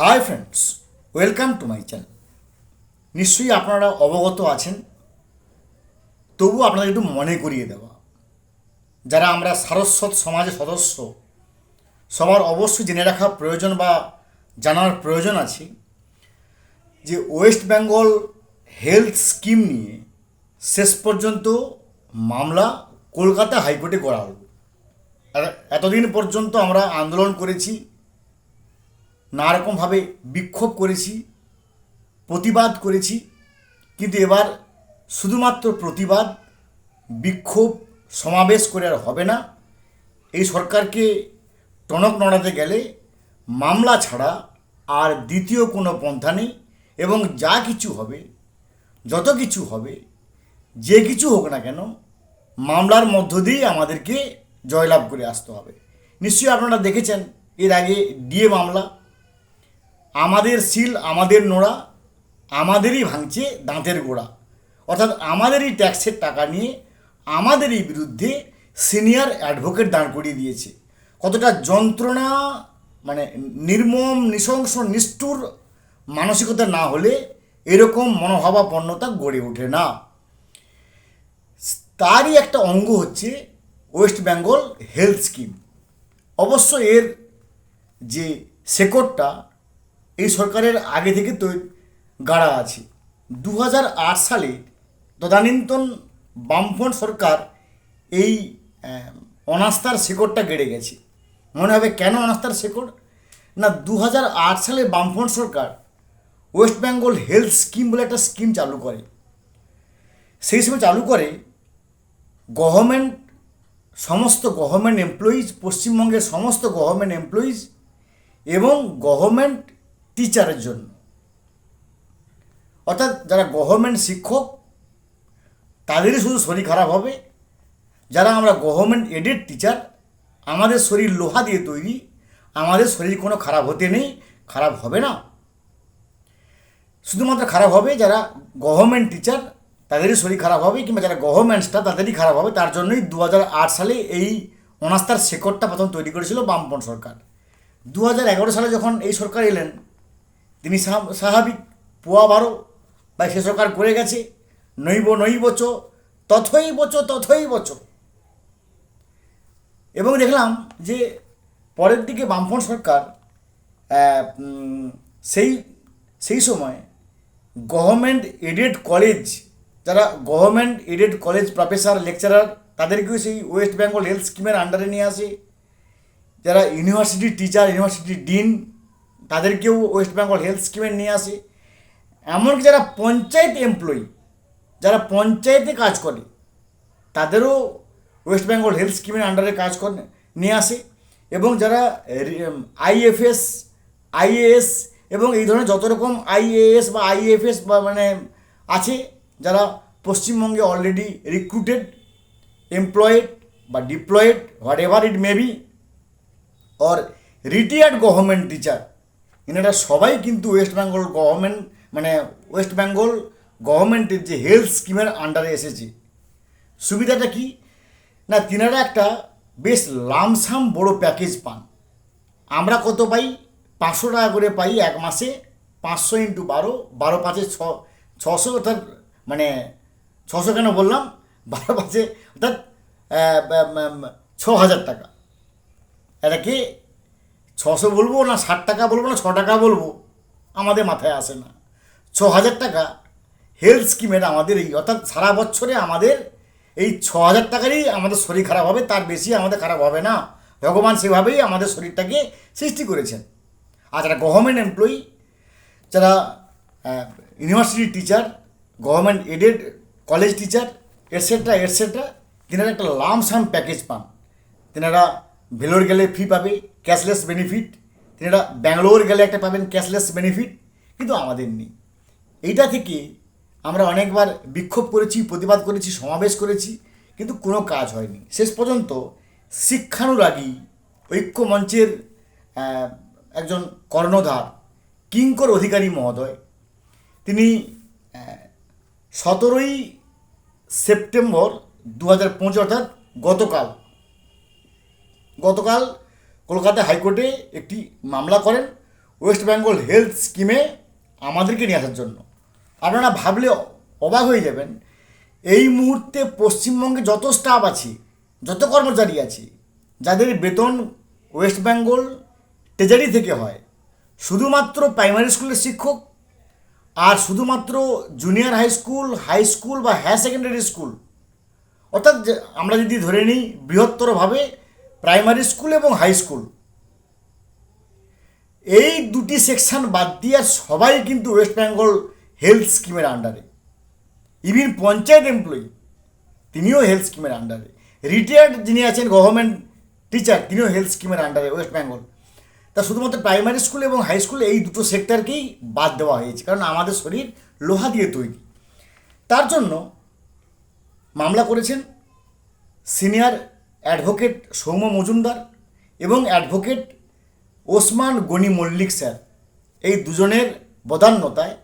Hi friends welcome to my channel নিশ্চয়ই আপনারা অবগত আছেন। তবু আপনাদের একটু মনে করিয়ে দেওয়া। যারা আমরা সারস্বত সমাজের সদস্য, সবার অবশ্যই জেনে রাখা প্রয়োজন বা জানার প্রয়োজন আছে যে ওয়েস্ট বেঙ্গল হেলথ স্কিম নিয়ে শেষ পর্যন্ত মামলা কলকাতা হাইকোর্টে করা হলো। এতদিন পর্যন্ত আমরা আন্দোলন করেছি নানা রকমভাবে বিক্ষোভ করেছি, প্রতিবাদ করেছি, কিন্তু এবার শুধুমাত্র প্রতিবাদ, বিক্ষোভ, সমাবেশ করে আর হবে না। এই সরকারকে টনক নড়াতে গেলে মামলা ছাড়া আর দ্বিতীয় কোনো পন্থা নেই এবং যা কিছু হবে, যত কিছু হবে, যে কিছু হোক না কেন, মামলার মধ্য দিয়েই আমাদেরকে জয়লাভ করে আসতে হবে। নিশ্চয়ই আপনারা দেখেছেন, এর আগে ডিএ মামলা আমাদের সিল, আমাদের নোড়া, আমাদেরই ভাঙছে দাঁতের গোড়া। অর্থাৎ আমাদেরই ট্যাক্সের টাকা নিয়ে আমাদেরই বিরুদ্ধে সিনিয়র অ্যাডভোকেট দাঁড় করিয়ে দিয়েছে। কতটা যন্ত্রণা মানে নির্মম, নৃশংস, নিষ্ঠুর মানসিকতা না হলে এরকম মনোভাবাপন্নতা গড়ে ওঠে না। তারই একটা অঙ্গ হচ্ছে ওয়েস্ট বেঙ্গল হেলথ স্কিম। অবশ্য এর যে শেকড়টা এই সরকারের আগে থেকে তো গাড়া আছে। দু হাজার আট সালে তদানীন্তন বামফ্রন্ট সরকার এই অনাস্থার শেকড়টা গেড়ে গেছে। মনে হবে কেন অনাস্থার শেকড়? না দু হাজার আট সালে বামফ্রন্ট সরকার ওয়েস্ট বেঙ্গল হেলথ স্কিম বলে একটা স্কিম চালু করে। সেই সময় চালু করে গভর্নমেন্ট, সমস্ত গভর্নমেন্ট এমপ্লয়িজ, পশ্চিমবঙ্গের সমস্ত গভর্নমেন্ট এমপ্লয়িজ এবং গভর্নমেন্ট টিচারের জন্য। অর্থাৎ যারা গভর্নমেন্ট শিক্ষক, তাদেরই শুধু শরীর খারাপ হবে। যারা আমরা গভর্নমেন্ট এডেড টিচার আমাদের শরীর লোহা দিয়ে তৈরি, আমাদের শরীর কোনো খারাপ হতে নেই, খারাপ হবে না। শুধুমাত্র খারাপ হবে যারা গভর্নমেন্ট টিচার তাদেরই শরীর খারাপ হবে, কিংবা যারা গভর্নমেন্ট স্টাফ তাদেরই খারাপ হবে। তার জন্যই দু হাজার আট সালে এই অনাস্থার শেকড়টা প্রথম তৈরি করেছিল বামপন সরকার। দু হাজার এগারো সালে যখন এই সরকার এলেন তিনি স্বাভাবিক পোয়া বারো বা সরকার করে গেছে। নৈব নৈবচ তথই বচ তথই বচ এবং দেখলাম যে পরের দিকে বামফ্রন্ট সরকার সেই সেই সময় গভর্নমেন্ট এডেড কলেজ, যারা government aided college professor, lecturer, তাদেরকেও সেই ওয়েস্ট বেঙ্গল হেলথ স্কিমের আন্ডারে নিয়ে আসে। যারা ইউনিভার্সিটি টিচার ইউনিভার্সিটি ডিন তাদেরকেও ওয়েস্ট বেঙ্গল হেলথ স্কিমে নিয়ে আসে। এমনকি যারা পঞ্চায়েত এমপ্লয়ি যারা পঞ্চায়েতে কাজ করে, তাদেরও ওয়েস্ট বেঙ্গল হেলথ স্কিমের আন্ডারে কাজ করে, নিয়ে আসে। এবং যারা আইএফএস আইএএস এবং এই ধরনের যত রকম আইএএস বা আইএফএস বা মানে আছে, যারা পশ্চিমবঙ্গে অলরেডি রিক্রুটেড এমপ্লয়েড বা deployed whatever it may be or retired government teacher এনারা সবাই কিন্তু ওয়েস্ট বেঙ্গল গভর্নমেন্ট মানে ওয়েস্ট বেঙ্গল গভর্নমেন্টের যে হেলথ স্কিমের আন্ডারে এসেছে। সুবিধাটা কি? না, তিনারা একটা বেশ লামসাম বড় প্যাকেজ পান। আমরা কত পাই? পাঁচশো টাকা করে পাই এক মাসে। পাঁচশো ইন্টু বারো বারো পাঁচে ছ, ছশো অর্থাৎ মানে ছশো কেন বললাম? বারো পাঁচে অর্থাৎ ছ হাজার টাকা। এটাকে ছশো বলব না ষাট টাকা বলব না, ছ টাকা বলব? আমাদের মাথায় আসে না। ছ হাজার টাকা হেলথ স্কিমের আমাদের এই, অর্থাৎ সারা বছরে আমাদের এই ছ হাজার টাকারই আমাদের শরীর খারাপ হবে, তার বেশি আমাদের খারাপ হবে না। ভগবান সেভাবেই আমাদের শরীরটাকে সৃষ্টি করেছেন। আর যারা গভর্নমেন্ট এমপ্লয়ি যারা university teacher government aided college teacher etcetera etcetera তিনারা একটা লামসাম প্যাকেজ পান। তেনারা ভেলোর গেলে ফ্রি পাবে ক্যাশলেস বেনিফিট। তিনি এটা ব্যাঙ্গালোর গেলে একটা পাবেন ক্যাশলেস বেনিফিট, কিন্তু আমাদের নেই। এইটা থেকে আমরা অনেকবার বিক্ষোভ করেছি, প্রতিবাদ করেছি, সমাবেশ করেছি, কিন্তু কোনো কাজ হয়নি। শেষ পর্যন্ত শিক্ষানুরাগী ঐক্য মঞ্চের একজন কর্ণধার, কিঙ্কর অধিকারী মহোদয়, তিনি সতেরোই সেপ্টেম্বর দু হাজার পঁচিশ অর্থাৎ গতকাল গতকাল কলকাতা হাইকোর্টে একটি মামলা করেন ওয়েস্ট বেঙ্গল হেলথ স্কিমে আমাদেরকে নিয়ে আসার জন্য। আপনারা ভাবলে অবাক হয়ে যাবেন, এই মুহূর্তে পশ্চিমবঙ্গে যত স্টাফ আছে, যত কর্মচারী আছে, যাদের বেতন ওয়েস্ট বেঙ্গল ট্রেজারি থেকে হয়, শুধুমাত্র প্রাইমারি স্কুলের শিক্ষক আর শুধুমাত্র junior high school high school বা হায়ার সেকেন্ডারি স্কুল অর্থাৎ আমরা যদি ধরে নিই বৃহত্তরভাবে প্রাইমারি স্কুল এবং হাই স্কুল। এই দুটি সেকশন বাদ দিয়ে সবাই কিন্তু ওয়েস্ট বেঙ্গল হেলথ স্কিমের আন্ডারে। ইভিন পঞ্চায়েত এমপ্লয়ি, তিনিও হেলথ স্কিমের আন্ডারে। রিটায়ার্ড যিনি আছেন গভর্নমেন্ট টিচার, তিনিও হেলথ স্কিমের আন্ডারে ওয়েস্ট বেঙ্গল। তা শুধুমাত্র প্রাইমারি স্কুল এবং হাই স্কুল এই দুটো সেক্টরকেই বাদ দেওয়া হয়েছে, কারণ আমাদের শরীর লোহা দিয়ে তৈরি। তার জন্য মামলা করেছেন সিনিয়র অ্যাডভোকেট সৌম্য মজুমদার এবং অ্যাডভোকেট ওসমান গনি মল্লিক স্যার। এই দুজনের বদান্যতায়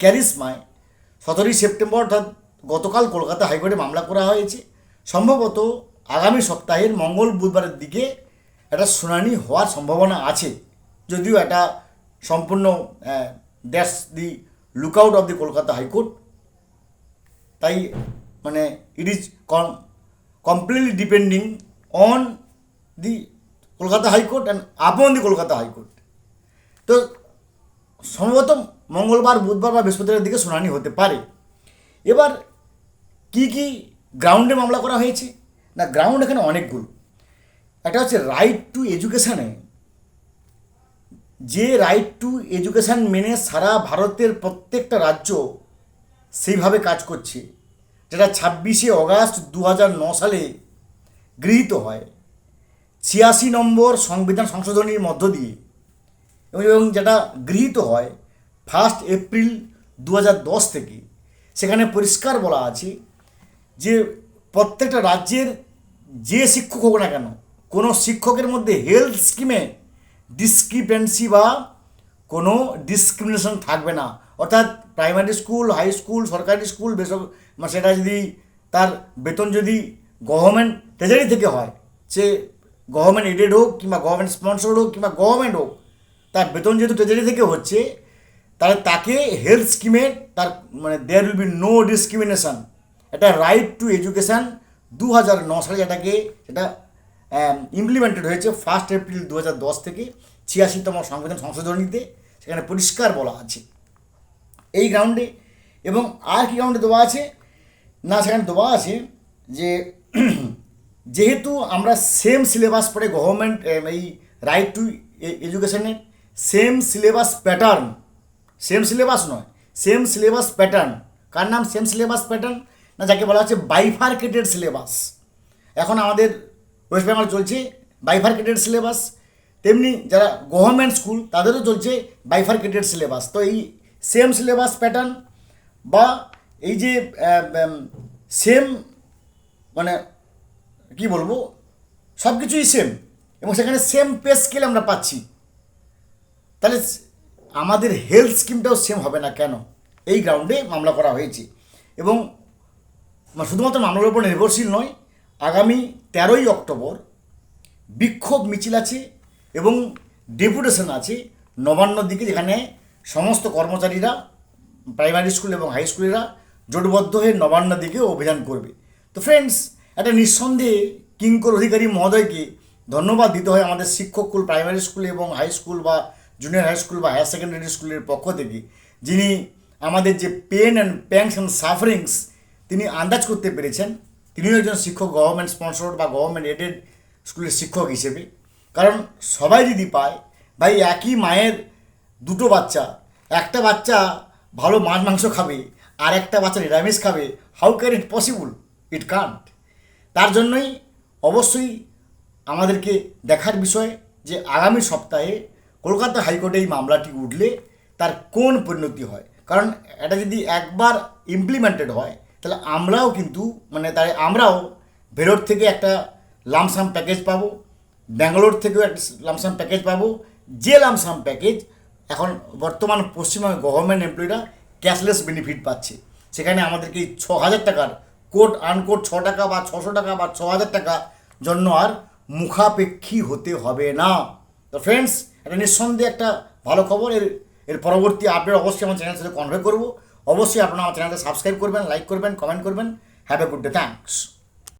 ক্যারিসমায় সতেরোই সেপ্টেম্বর অর্থাৎ গতকাল কলকাতা হাইকোর্টে মামলা করা হয়েছে। সম্ভবত আগামী সপ্তাহের মঙ্গল বুধবারের দিকে একটা শুনানি হওয়ার সম্ভাবনা আছে। যদিও এটা সম্পূর্ণ that's the lookout of the Kolkata high court. তাই মানে it is completely depending on the Kolkata high court and upon the Kolkata high court তো সম্ভবত মঙ্গলবার, বুধবার বা বৃহস্পতিবার দিকে শুনানি হতে পারে। এবার কি কি গ্রাউন্ডে মামলা করা হয়েছে? না গ্রাউন্ড এখানে অনেকগুলো। একটা হচ্ছে রাইট টু এডুকেশানে যে রাইট টু এডুকেশান মেনে সারা ভারতের প্রত্যেকটা রাজ্য সেইভাবে কাজ করছে। যেটা ছাব্বিশে অগাস্ট দু সালে গৃহীত হয়। ছিয়াশি নম্বর সংবিধান সংশোধনীর মধ্য দিয়ে। এবং যেটা গৃহীত হয় ফার্স্ট এপ্রিল দু থেকে। সেখানে পরিষ্কার বলা আছে যে প্রত্যেকটা রাজ্যের যে শিক্ষক হোক না কেন, কোনো শিক্ষকের মধ্যে হেলথ স্কিমে ডিসক্রিপেন্সি বা কোনো ডিসক্রিমিনেশন থাকবে না। অর্থাৎ প্রাইমারি স্কুল হাই স্কুল সরকারি স্কুল বেসর মানে সেটা যদি তার বেতন যদি গভর্নমেন্ট ট্রেজারি থেকে হয়, সে গভর্নমেন্ট এডেড হোক কিংবা গভর্নমেন্ট স্পন্সর্ড হোক কিংবা গভর্নমেন্ট হোক, তার বেতন যেহেতু ট্রেজারি থেকে হচ্ছে, তাহলে তাকে হেলথ স্কিমে তার মানে there will be no discrimination এটা রাইট টু এডুকেশান দু হাজার ন সালে এটাকে সেটা ইমপ্লিমেন্টেড হয়েছে ফার্স্ট এপ্রিল দু হাজার দশ থেকে ছিয়াশিতম সংবিধান সংশোধনীতে, সেখানে পরিষ্কার বলা আছে। এই গ্রাউন্ডে এবং আর কি গ্রাউন্ডে দেওয়া আছে? না, সেখানে দেওয়া আছে যে, যেহেতু আমরা সেম সিলেবাস পড়ে গভর্নমেন্ট এই রাইট টু এডুকেশনের same syllabus pattern same syllabus নয় সেম সিলেবাস প্যাটার্ন কার নাম? সেম সিলেবাস প্যাটার্ন না, যাকে বলা হচ্ছে বাইফার্কেটেড সিলেবাস এখন আমাদের ওয়েস্ট বেঙ্গল চলছে বাইফার্কেটেড সিলেবাস তেমনি যারা গভর্নমেন্ট স্কুল তাদেরও চলছে বাইফার্কেটেড সিলেবাস তো এই সেম সিলেবাস প্যাটার্ন বা এই যে সেম মানে কি বলব সব কিছুই সেম এবং সেখানে সেম পে স্কেল আমরা পাচ্ছি। তাহলে আমাদের হেলথ স্কিমটাও সেম হবে না কেন? এই গ্রাউন্ডে মামলা করা হয়েছে এবং শুধুমাত্র মামলার উপর নির্ভরশীল নয়, আগামী তেরোই অক্টোবর বিক্ষোভ মিছিল আছে এবং ডেপুটেশন আছে নবান্নর দিকে যেখানে সমস্ত কর্মচারীরা প্রাইমারি স্কুল এবং হাই স্কুলেরা জোটবদ্ধ হয়ে নবান্নর দিকে অভিযান করবে। তো ফ্রেন্ডস একটা নিঃসন্দেহে কিঙ্কর অধিকারী মহোদয়কে ধন্যবাদ দিতে হয় আমাদের শিক্ষককুল প্রাইমারি স্কুল এবং হাই স্কুল বা জুনিয়র হাই স্কুল বা হায়ার সেকেন্ডারি স্কুলের পক্ষ থেকে, যিনি আমাদের যে pen and pangs and sufferings তিনি আন্দাজ করতে পেরেছেন, তিনিও একজন শিক্ষক গভর্নমেন্ট স্পন্সর্ড বা গভর্নমেন্ট এডেড স্কুলের শিক্ষক হিসেবে। কারণ সবাই যদি পায়, ভাই একই মায়ের দুটো বাচ্চা। একটা বাচ্চা ভালো মাছ, মাংস খাবে, আর একটা বাচ্চা নিরামিষ খাবে। How can it possible it can't তার জন্যই অবশ্যই আমাদেরকে দেখার বিষয় যে আগামী সপ্তাহে কলকাতা হাইকোর্টে এই মামলাটি উঠলে তার কোন পরিণতি হয়? কারণ এটা যদি একবার ইমপ্লিমেন্টেড হয়, তাহলে আমরাও কিন্তু মানে তাই আমরাও ভেলোর থেকে একটা লামসাম প্যাকেজ পাবো, ব্যাঙ্গালোর থেকেও একটা লামসাম প্যাকেজ পাবো, যে লামসাম প্যাকেজ এখন বর্তমান পশ্চিমবঙ্গের গভর্নমেন্ট এমপ্লয়িরা ক্যাশলেস বেনিফিট পাচ্ছে। সেখানে আমাদেরকে এই ছ হাজার টাকার কোট আনকোট ছ টাকা বা ছশো টাকা বা ছ হাজার টাকা জন্য আর মুখাপেক্ষী হতে হবে না। তো ফ্রেন্ডস এটা নিঃসন্দেহে একটা ভালো খবর, এর এর পরবর্তী আপডেট অবশ্যই আমার চ্যানেলের সাথে কনভে করব। অবশ্যই আপনারা আমার চ্যানেলটা সাবস্ক্রাইব করবেন লাইক করবেন কমেন্ট করবেন। Have a good day thanks